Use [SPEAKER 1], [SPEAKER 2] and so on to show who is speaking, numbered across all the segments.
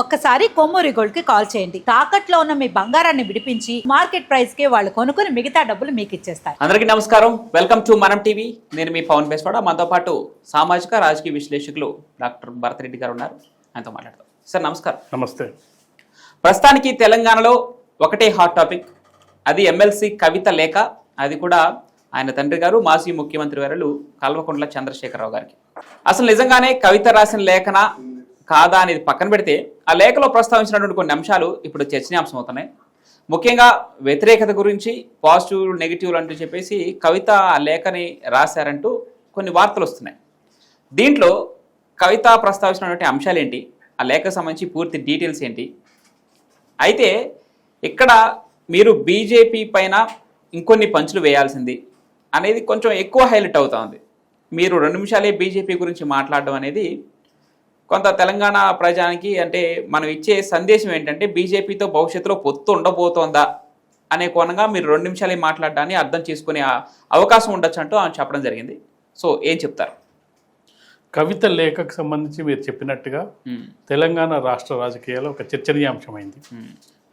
[SPEAKER 1] ఒక్కసారి కొమ్మూరి గోల్డ్కి కాల్ చేయండి. తాకట్లో ఉన్న మీ బంగారాన్ని విడిపించి మార్కెట్ ప్రైస్కి వాళ్ళు కొనుక్కుని మిగతా డబ్బులు మీకు ఇచ్చేస్తారు.
[SPEAKER 2] అందరికీ నమస్కారం. వెల్కమ్ టు మనం టీవీ నేను మీ పవన్ బేస్వాడ. మనతో పాటు సామాజిక రాజకీయ విశ్లేషకులు డాక్టర్ భరత్ రెడ్డి గారు ఉన్నారు. ఆయనతో మాట్లాడతాం సార్ నమస్కారం.
[SPEAKER 3] నమస్తే.
[SPEAKER 2] ప్రస్తుతానికి తెలంగాణలో ఒకటే హాట్ టాపిక్ అది ఎమ్మెల్సీ కవిత లేఖ. అది కూడా ఆయన తండ్రి గారు మాజీ ముఖ్యమంత్రి వారు కల్వకుంట్ల చంద్రశేఖరరావు గారికి. అసలు నిజంగానే కవిత రాసిన లేఖన కాదా అనేది పక్కన పెడితే ఆ లేఖలో ప్రస్తావించినటువంటి కొన్ని అంశాలు ఇప్పుడు చర్చనీయాంశం అవుతున్నాయి ముఖ్యంగా వ్యతిరేకత గురించి పాజిటివ్ నెగిటివ్లు అంటూ చెప్పేసి కవిత ఆ లేఖని రాశారంటూ కొన్ని వార్తలు వస్తున్నాయి. దీంట్లో కవిత ప్రస్తావించినటువంటి అంశాలు ఏంటి? ఆ లేఖకు సంబంధించి పూర్తి డీటెయిల్స్ ఏంటి? అయితే ఇక్కడ మీరు బీజేపీ పైన ఇంకొన్ని పంచులు వేయాల్సింది అనేది కొంచెం ఎక్కువ హైలైట్ అవుతా ఉంది. మీరు రెండు నిమిషాలే బీజేపీ గురించి మాట్లాడడం అనేది కొంత తెలంగాణ ప్రజానికి అంటే మనం ఇచ్చే సందేశం ఏంటంటే బీజేపీతో భవిష్యత్తులో పొత్తు ఉండబోతోందా అనే కోణంగా మీరు రెండు నిమిషాలే మాట్లాడడాన్ని అర్థం చేసుకునే అవకాశం ఉండొచ్చు అంటూ ఆయన చెప్పడం జరిగింది. సో ఏం చెప్తారు?
[SPEAKER 3] కవిత లేఖకు సంబంధించి మీరు చెప్పినట్టుగా తెలంగాణ రాష్ట్ర రాజకీయాల్లో ఒక చర్చనీయాంశమైంది.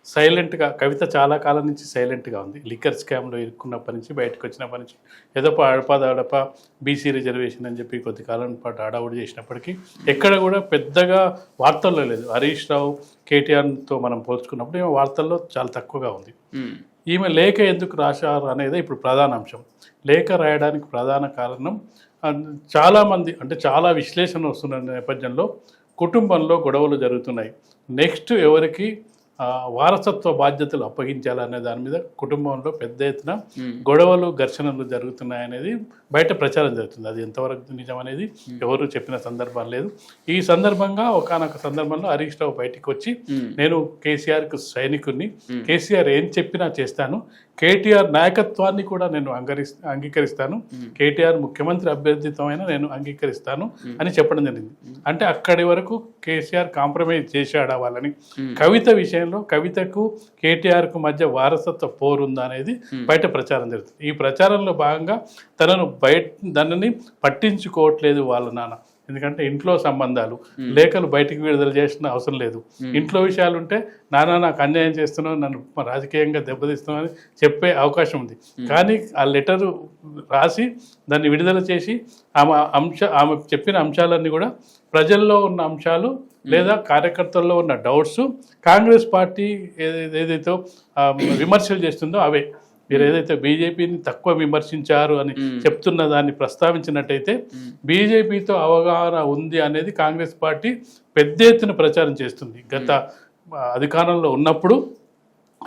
[SPEAKER 3] సైలెంట్గా కవిత చాలా కాలం నుంచి సైలెంట్గా ఉంది. లిక్కర్ స్కామ్లో ఇరుక్కున్నప్పటి నుంచి బయటకు వచ్చినప్పటి నుంచి ఏదో అడప బీసీ రిజర్వేషన్ అని చెప్పి కొద్ది కాలం పాటు అడావుడి చేసినప్పటికీ ఎక్కడ కూడా పెద్దగా వార్తల్లో లేదు. హరీష్ రావు కేటీఆర్తో మనం పోల్చుకున్నప్పుడు ఈమె వార్తల్లో చాలా తక్కువగా ఉంది. ఈమె లేఖ ఎందుకు రాశారు అనేది ఇప్పుడు ప్రధాన అంశం. లేఖ రాయడానికి ప్రధాన కారణం చాలామంది అంటే చాలా విశ్లేషణ వస్తున్న నేపథ్యంలో కుటుంబంలో గొడవలు జరుగుతున్నాయి. నెక్స్ట్ ఎవరికి వారసత్వ బాధ్యతలు అప్పగించాలనే దాని మీద కుటుంబంలో పెద్ద ఎత్తున గొడవలు ఘర్షణలు జరుగుతున్నాయి అనేది బయట ప్రచారం జరుగుతుంది. అది ఎంతవరకు నిజం అనేది ఎవరు చెప్పిన సందర్భం లేదు. ఈ సందర్భంగా ఒకనొక సందర్భంలో హరీష్ రావు బయటికి వచ్చి నేను కేసీఆర్కు సైనికుడిని కేసీఆర్ ఏం చెప్పినా చేస్తాను కేటీఆర్ నాయకత్వాన్ని కూడా నేను అంగరి అంగీకరిస్తాను. కేటీఆర్ ముఖ్యమంత్రి అభ్యర్థిత్వమైన నేను అంగీకరిస్తాను అని చెప్పడం జరిగింది. అంటే అక్కడి వరకు కేసీఆర్ కాంప్రమైజ్ చేశాడా వాళ్ళని? కవిత విషయంలో కవితకు కేటీఆర్కు మధ్య వారసత్వ పోరుందా అనేది బయట ప్రచారం జరుగుతుంది. ఈ ప్రచారంలో భాగంగా తనను బయట దానిని పట్టించుకోవట్లేదు వాళ్ళ నాన్న. ఎందుకంటే ఇంట్లో సంబంధాలు. లేఖలు బయటికి విడుదల చేసిన అవసరం లేదు. ఇంట్లో విషయాలు ఉంటే నాన్న నాకు అన్యాయం చేస్తున్నావు నన్ను రాజకీయంగా దెబ్బతీస్తున్నావు అని చెప్పే అవకాశం ఉంది. కానీ ఆ లెటర్ రాసి దాన్ని విడుదల చేసి ఆమె అంశ ఆమె చెప్పిన అంశాలన్నీ కూడా ప్రజల్లో ఉన్న అంశాలు లేదా కార్యకర్తల్లో ఉన్న డౌట్స్ కాంగ్రెస్ పార్టీ ఏదై- ఏదైతే విమర్శలు చేస్తుందో అవే. మీరు ఏదైతే బీజేపీని తక్కువ విమర్శించారు అని చెప్తున్న దాన్ని ప్రస్తావించినట్టయితే బీజేపీతో అవగాహన ఉంది అనేది కాంగ్రెస్ పార్టీ పెద్ద ఎత్తున ప్రచారం చేస్తుంది. గత అధికారంలో ఉన్నప్పుడు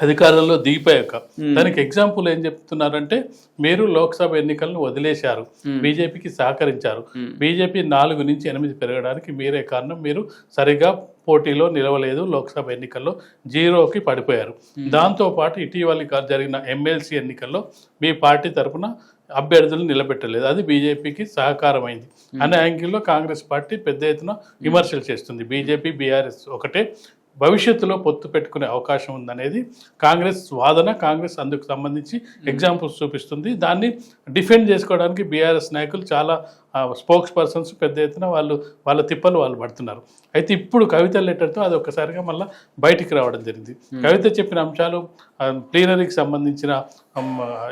[SPEAKER 3] అధికారంలో దిగిపోయాక దానికి ఎగ్జాంపుల్ ఏం చెప్తున్నారంటే మీరు లోక్సభ ఎన్నికలను వదిలేశారు. బీజేపీకి సహకరించారు. బీజేపీ నాలుగు నుంచి ఎనిమిది పెరగడానికి మీరే కారణం. మీరు సరిగా పోటీలో నిలవలేదు లోక్సభ ఎన్నికల్లో జీరోకి పడిపోయారు. దాంతోపాటు ఇటీవలి జరిగిన ఎమ్మెల్సీ ఎన్నికల్లో మీ పార్టీ తరపున అభ్యర్థులు నిలబెట్టలేదు. అది బీజేపీకి సహకారమైంది. అనే యాంగిల్లో కాంగ్రెస్ పార్టీ పెద్ద ఎత్తున విమర్శలు చేస్తుంది. బీజేపీ బీఆర్ఎస్ ఒకటే. భవిష్యత్తులో పొత్తు పెట్టుకునే అవకాశం ఉందనేది కాంగ్రెస్ వాదన కాంగ్రెస్ అందుకు సంబంధించి ఎగ్జాంపుల్స్ చూపిస్తుంది. దాన్ని డిఫెండ్ చేసుకోవడానికి బీఆర్ఎస్ నాయకులు చాలా స్పోక్స్ పర్సన్స్ పెద్ద ఎత్తున వాళ్ళు వాళ్ళ తిప్పలు వాళ్ళు పడుతున్నారు. అయితే ఇప్పుడు కవిత లెటర్తో అది ఒక్కసారిగా మళ్ళీ బయటికి రావడం జరిగింది. కవిత చెప్పిన అంశాలు ప్లీనరీకి సంబంధించిన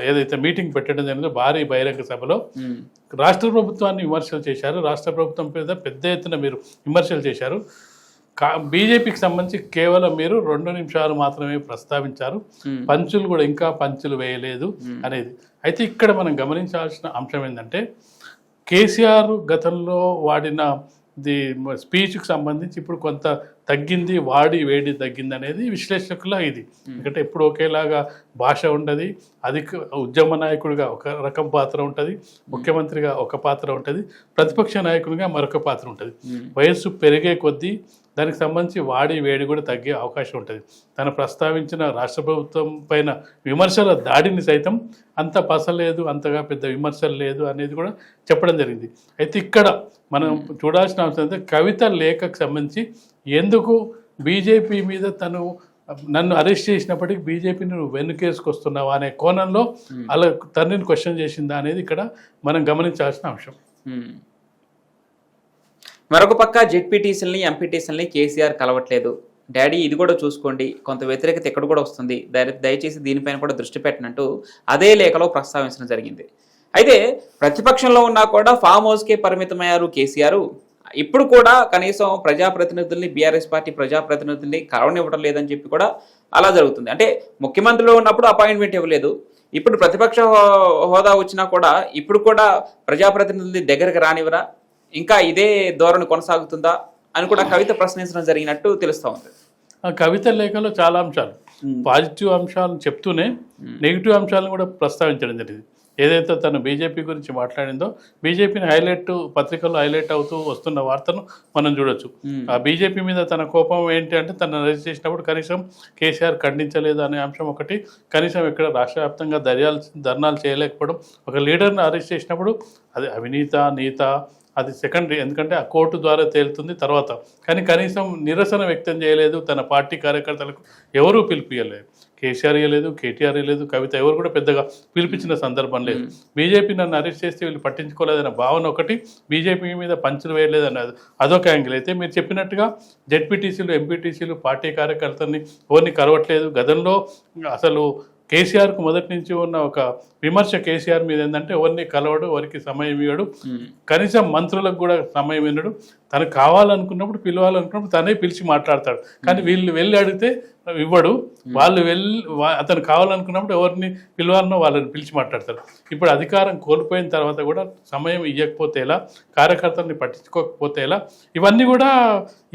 [SPEAKER 3] ఏదైతే మీటింగ్ పెట్టడం జరిగిందో భారీ బహిరంగ సభలో రాష్ట్ర ప్రభుత్వాన్ని విమర్శలు చేశారు. రాష్ట్ర ప్రభుత్వం మీద పెద్ద ఎత్తున మీరు విమర్శలు చేశారు. బీజేపీకి సంబంధించి కేవలం మీరు రెండు నిమిషాలు మాత్రమే ప్రస్తావించారు. పంచులు కూడా ఇంకా పంచులు వేయలేదు అనేది. అయితే ఇక్కడ మనం గమనించాల్సిన అంశం ఏంటంటే కేసీఆర్ గతంలో వాడిన ది స్పీచ్కి సంబంధించి ఇప్పుడు కొంత తగ్గింది వాడి వేడి తగ్గింది అనేది విశ్లేషకుల ఇది. ఎందుకంటే ఎప్పుడు ఒకేలాగా భాష ఉండదు అధిక ఉద్యమ నాయకుడిగా ఒక రకం పాత్ర ఉంటుంది ముఖ్యమంత్రిగా ఒక పాత్ర ఉంటుంది ప్రతిపక్ష నాయకుడిగా మరొక పాత్ర ఉంటుంది. వయస్సు పెరిగే కొద్దీ దానికి సంబంధించి వాడి వేడి కూడా తగ్గే అవకాశం ఉంటుంది. తను ప్రస్తావించిన రాష్ట్ర ప్రభుత్వం పైన విమర్శల దాడిని సైతం అంత పసలేదు అంతగా పెద్ద విమర్శలు లేదు అనేది కూడా చెప్పడం జరిగింది. అయితే ఇక్కడ మనం చూడాల్సిన అవసరం అయితే కవిత లేఖకు సంబంధించి ఎందుకు బీజేపీ మీద తను నన్ను అరెస్ట్ చేసినప్పటికీ బీజేపీని నువ్వు వెనుకేసుకొస్తున్నావా అనే కోణంలో అలా తండ్రిని క్వశ్చన్ చేసిందా అనేది ఇక్కడ మనం గమనించాల్సిన అంశం.
[SPEAKER 2] మరొక పక్క జెడ్పీటీసీలని ఎంపీటీసీలని కేసీఆర్ కలవట్లేదు. డాడీ ఇది కూడా చూసుకోండి. కొంత వ్యతిరేకత ఇక్కడ కూడా వస్తుంది. దయచేసి దీనిపైన కూడా దృష్టి పెట్టినట్టు అదే లేఖలో ప్రస్తావించడం జరిగింది. అయితే ప్రతిపక్షంలో ఉన్నా కూడా ఫామ్ హౌస్కే పరిమితమయ్యారు కేసీఆర్. ఇప్పుడు కూడా కనీసం ప్రజాప్రతినిధుల్ని బీఆర్ఎస్ పార్టీ ప్రజాప్రతినిధుల్ని కలవనివ్వడం లేదని చెప్పి కూడా అలా జరుగుతుంది. అంటే ముఖ్యమంత్రిలో ఉన్నప్పుడు అపాయింట్మెంట్ ఇవ్వలేదు. ఇప్పుడు ప్రతిపక్ష హో- హోదా వచ్చినా కూడా ఇప్పుడు కూడా ప్రజాప్రతినిధుల్ని దగ్గరికి రానివ్వరా? ఇంకా ఇదే ధోరణి కొనసాగుతుందా అని కూడా కవిత ప్రశ్నించడం జరిగినట్టు తెలుస్తా ఉంది.
[SPEAKER 3] ఆ కవిత లేఖలో చాలా అంశాలు పాజిటివ్ అంశాలను చెప్తూనే నెగిటివ్ అంశాలను కూడా ప్రస్తావించడం జరిగింది. ఏదైతే తను బీజేపీ గురించి మాట్లాడిందో బీజేపీని హైలైట్ పత్రికల్లో హైలైట్ అవుతూ వస్తున్న వార్తను మనం చూడొచ్చు. ఆ బీజేపీ మీద తన కోపం ఏంటి అంటే తను అరెస్ట్ చేసినప్పుడు కనీసం కేసీఆర్ ఖండించలేదు అనే అంశం ఒకటి కనీసం ఇక్కడ రాష్ట్ర వ్యాప్తంగా దర్యాలు ధర్నాలు చేయలేకపోవడం. ఒక లీడర్ని అరెస్ట్ చేసినప్పుడు అది అవినీత నీత అది సెకండరీ ఎందుకంటే ఆ కోర్టు ద్వారా తేలుతుంది తర్వాత. కానీ కనీసం నిరసన వ్యక్తం చేయలేదు తన పార్టీ కార్యకర్తలకు. ఎవరూ పిలిపియలేదు కేసీఆర్ ఇవ్వలేదు కేటీఆర్ ఇవ్వలేదు కవిత ఎవరు కూడా పెద్దగా పిలిపించిన సందర్భం లేదు. బీజేపీ నన్ను అరెస్ట్ చేస్తే వీళ్ళు పట్టించుకోలేదన్న భావన ఒకటి బీజేపీ మీద పంచులు వేయలేదు అన్నది. అదొక యాంగిల్. అయితే మీరు చెప్పినట్టుగా జెడ్పీటీసీలు ఎంపీటీసీలు పార్టీ కార్యకర్తల్ని ఎవరిని కలవట్లేదు. గతంలో అసలు కేసీఆర్కు మొదటి నుంచి ఉన్న ఒక విమర్శ కేసీఆర్ మీద ఏంటంటే ఎవరిని కలవడు ఎవరికి సమయం ఇవ్వడు. కనీసం మంత్రులకు కూడా సమయం ఇవ్వడు. తనకు కావాలనుకున్నప్పుడు పిలవాలనుకున్నప్పుడు తనే పిలిచి మాట్లాడతాడు. కానీ వీళ్ళు వెళ్ళి అడిగితే ఇవ్వడు. వాళ్ళు వెళ్ళి అతను కావాలనుకున్నప్పుడు ఎవరిని పిలవాలనో వాళ్ళని పిలిచి మాట్లాడతారు ఇప్పుడు అధికారం కోల్పోయిన తర్వాత కూడా సమయం ఇవ్వకపోతే ఎలా కార్యకర్తల్ని పట్టించుకోకపోతే ఎలా ఇవన్నీ కూడా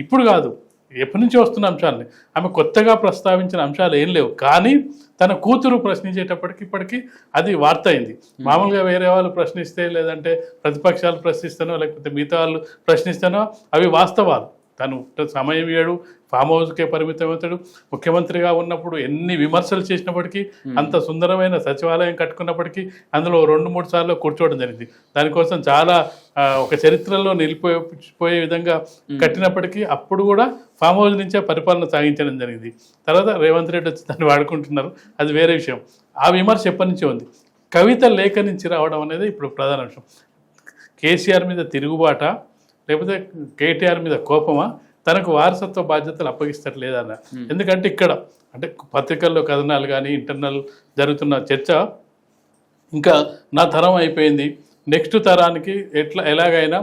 [SPEAKER 3] ఇప్పుడు కాదు. ఎప్పటి నుంచి వస్తున్న అంశాలని. ఆమె కొత్తగా ప్రస్తావించిన అంశాలు ఏం లేవు. కానీ తన కూతురు ప్రశ్నించేటప్పటికి ఇప్పటికీ అది వార్త అయింది. మామూలుగా వేరే వాళ్ళు ప్రశ్నిస్తే లేదంటే ప్రతిపక్షాలు ప్రశ్నిస్తానో లేకపోతే మిగతా వాళ్ళు ప్రశ్నిస్తానో అవి వాస్తవాలు. తను సమయం ఇయ్యడు ఫామ్ హౌస్కే పరిమితం అవుతాడు. ముఖ్యమంత్రిగా ఉన్నప్పుడు ఎన్ని విమర్శలు చేసినప్పటికీ అంత సుందరమైన సచివాలయం కట్టుకున్నప్పటికీ అందులో రెండు మూడు సార్లు కూర్చోవడం జరిగింది. దానికోసం చాలా ఒక చరిత్రలో నిలిపోయే పోయే విధంగా కట్టినప్పటికీ అప్పుడు కూడా ఫామ్ హౌస్ నుంచే పరిపాలన సాగించడం జరిగింది. తర్వాత రేవంత్ రెడ్డి వచ్చి దాన్ని వాడుకుంటున్నారు. అది వేరే విషయం. ఆ విమర్శ ఎప్పటి నుంచో ఉంది. కవిత లేఖ నుంచి రావడం అనేది ఇప్పుడు ప్రధాన అంశం. కేసీఆర్ మీద తిరుగుబాట లేకపోతే కేటీఆర్ మీద కోపమా? తనకు వారసత్వ బాధ్యతలు అప్పగిస్తట్లేదన్న. ఎందుకంటే ఇక్కడ అంటే పత్రికల్లో కథనాలు కానీ ఇంటర్నల్ జరుగుతున్న చర్చ ఇంకా నా తరం అయిపోయింది. నెక్స్ట్ తరానికి ఎట్లా ఎలాగైనా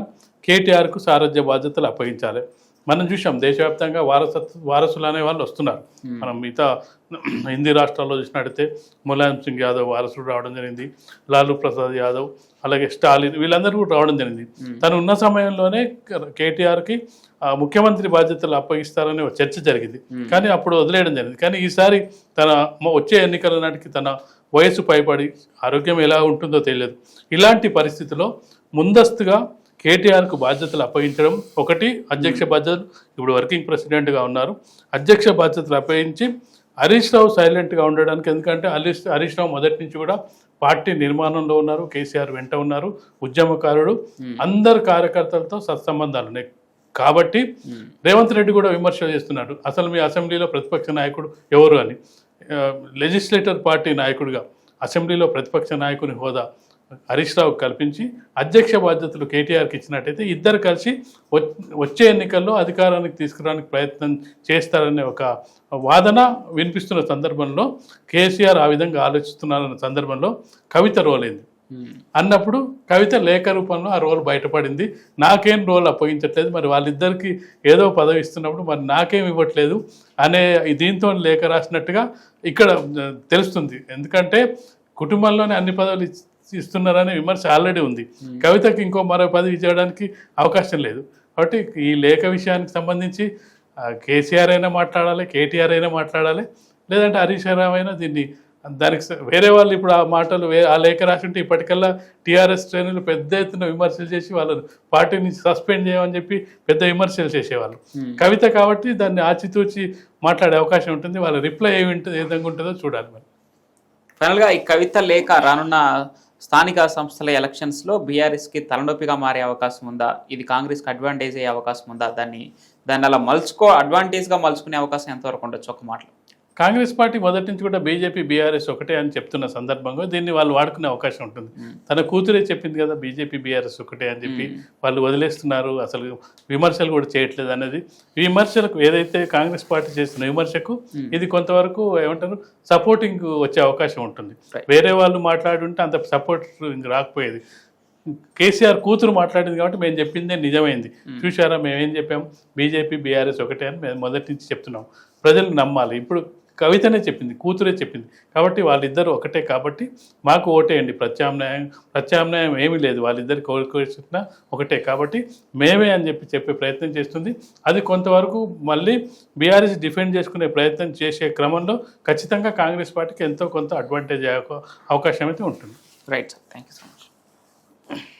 [SPEAKER 3] కేటీఆర్కు సారథ్య బాధ్యతలు అప్పగించాలి. మనం చూసాం దేశవ్యాప్తంగా వారసత్వ వారసులు అనే వాళ్ళు వస్తున్నారు. మనం మిగతా హిందీ రాష్ట్రాల్లో చూసినట్టయితే ములాయం సింగ్ యాదవ్ వారసుడు రావడం జరిగింది లాలూ ప్రసాద్ యాదవ్ అలాగే స్టాలిన్ వీళ్ళందరూ కూడా రావడం జరిగింది. తను ఉన్న సమయంలోనే కేటీఆర్కి ముఖ్యమంత్రి బాధ్యతలు అప్పగిస్తారనే ఒక చర్చ జరిగింది. కానీ అప్పుడు వదిలేయడం జరిగింది. కానీ ఈసారి తన వచ్చే ఎన్నికల నాటికి తన వయసు పైబడి ఆరోగ్యం ఎలా ఉంటుందో తెలియదు. ఇలాంటి పరిస్థితిలో ముందస్తుగా కేటీఆర్కు బాధ్యతలు అప్పగించడం ఒకటి అధ్యక్ష బాధ్యతలు ఇప్పుడు వర్కింగ్ ప్రెసిడెంట్గా ఉన్నారు. అధ్యక్ష బాధ్యతలు అప్పగించి హరీష్ రావు సైలెంట్గా ఉండడానికి ఎందుకంటే హరీష్ హరీష్ రావు మొదటి నుంచి కూడా పార్టీ నిర్మాణంలో ఉన్నారు కేసీఆర్ వెంట ఉన్నారు ఉద్యమకారుడు. అందరు కార్యకర్తలతో సత్సంబంధాలు ఉన్నాయి. కాబట్టి రేవంత్ రెడ్డి కూడా విమర్శలు చేస్తున్నాడు. అసలు మీ అసెంబ్లీలో ప్రతిపక్ష నాయకుడు ఎవరు అని? లెజిస్లేటర్ పార్టీ నాయకుడిగా అసెంబ్లీలో ప్రతిపక్ష నాయకుని హోదా హరీష్ రావు కల్పించి అధ్యక్ష బాధ్యతలు కేటీఆర్కి ఇచ్చినట్టయితే ఇద్దరు కలిసి వచ్చే ఎన్నికల్లో అధికారానికి తీసుకురావడానికి ప్రయత్నం చేస్తారనే ఒక వాదన వినిపిస్తున్న సందర్భంలో కేసీఆర్ ఆ విధంగా ఆలోచిస్తున్నారన్న సందర్భంలో కవిత రోలైంది. అన్నప్పుడు కవిత లేఖ రూపంలో ఆ రోల్ బయటపడింది. నాకేం రోల్ అప్పగించట్లేదు. మరి వాళ్ళిద్దరికి ఏదో పదవి ఇస్తున్నప్పుడు మరి నాకేం ఇవ్వట్లేదు అనే దీంతో లేఖ రాసినట్టుగా ఇక్కడ తెలుస్తుంది. ఎందుకంటే కుటుంబంలోనే అన్ని పదవులు ఇస్తున్నారనే విమర్శ ఆల్రెడీ ఉంది. కవితకి ఇంకో మరో పదవి చేయడానికి అవకాశం లేదు. కాబట్టి ఈ లేఖ విషయానికి సంబంధించి కేసీఆర్ అయినా మాట్లాడాలి కేటీఆర్ అయినా మాట్లాడాలి లేదంటే హరీష్ రావు అయినా దీన్ని దానికి వేరే వాళ్ళు ఇప్పుడు ఆ మాటలు ఆ లేఖ రాసింటే ఇప్పటికల్లా టీఆర్ఎస్ శ్రేణులు పెద్ద ఎత్తున విమర్శలు చేసి వాళ్ళని పార్టీ నుంచి సస్పెండ్ చేయమని చెప్పి పెద్ద విమర్శలు చేసేవాళ్ళు. కవిత కాబట్టి దాన్ని ఆచితూచి మాట్లాడే అవకాశం ఉంటుంది. వాళ్ళ రిప్లై ఏమి ఉంటుంది ఏ విధంగా ఉంటుందో చూడాలి మరి.
[SPEAKER 2] ఫైనల్గా ఈ కవిత లేఖ రానున్న స్థానిక సంస్థల ఎలక్షన్స్లో బీఆర్ఎస్కి తలనొప్పిగా మారే అవకాశం ఉందా? ఇది కాంగ్రెస్కి అడ్వాంటేజ్ అయ్యే అవకాశం ఉందా? దాన్ని దాన్ని అలా మలుచుకో అడ్వాంటేజ్గా మలుచుకునే అవకాశం ఎంతవరకు ఉండొచ్చు? ఒక మాటలో.
[SPEAKER 3] కాంగ్రెస్ పార్టీ మొదటి నుంచి కూడా బీజేపీ బీఆర్ఎస్ ఒకటే అని చెప్తున్న సందర్భంగా దీన్ని వాళ్ళు వాడుకునే అవకాశం ఉంటుంది. తన కూతురే చెప్పింది కదా బీజేపీ బీఆర్ఎస్ ఒకటే అని చెప్పి వాళ్ళు వదిలేస్తున్నారు. అసలు విమర్శలు కూడా చేయట్లేదు అనేది. విమర్శలకు ఏదైతే కాంగ్రెస్ పార్టీ చేస్తున్న విమర్శకు ఇది కొంతవరకు ఏమంటారు సపోర్టింగ్ వచ్చే అవకాశం ఉంటుంది. వేరే వాళ్ళు మాట్లాడుంటే అంత సపోర్ట్ రాకపోయేది. కేసీఆర్ కూతురు మాట్లాడింది కాబట్టి మేము చెప్పిందే నిజమైంది. చూసారా మేమేం చెప్పాం? బీజేపీ బీఆర్ఎస్ ఒకటే అని మేము మొదటి నుంచి చెప్తున్నాం. ప్రజలు నమ్మాలి. ఇప్పుడు కవితనే చెప్పింది కూతురే చెప్పింది. కాబట్టి వాళ్ళిద్దరూ ఒకటే కాబట్టి మాకు ఓటేయండి. ప్రత్యామ్నాయం ప్రత్యామ్నాయం ఏమీ లేదు. వాళ్ళిద్దరు కోరుకోసిన ఒకటే కాబట్టి మేమే అని చెప్పి చెప్పే ప్రయత్నం చేస్తుంది. అది కొంతవరకు మళ్ళీ బీఆర్ఎస్ డిఫెండ్ చేసుకునే ప్రయత్నం చేసే క్రమంలో ఖచ్చితంగా కాంగ్రెస్ పార్టీకి ఎంతో కొంత అడ్వాంటేజ్ అయ్యే అవకాశం అయితే ఉంటుంది.
[SPEAKER 2] Right sir thank you so much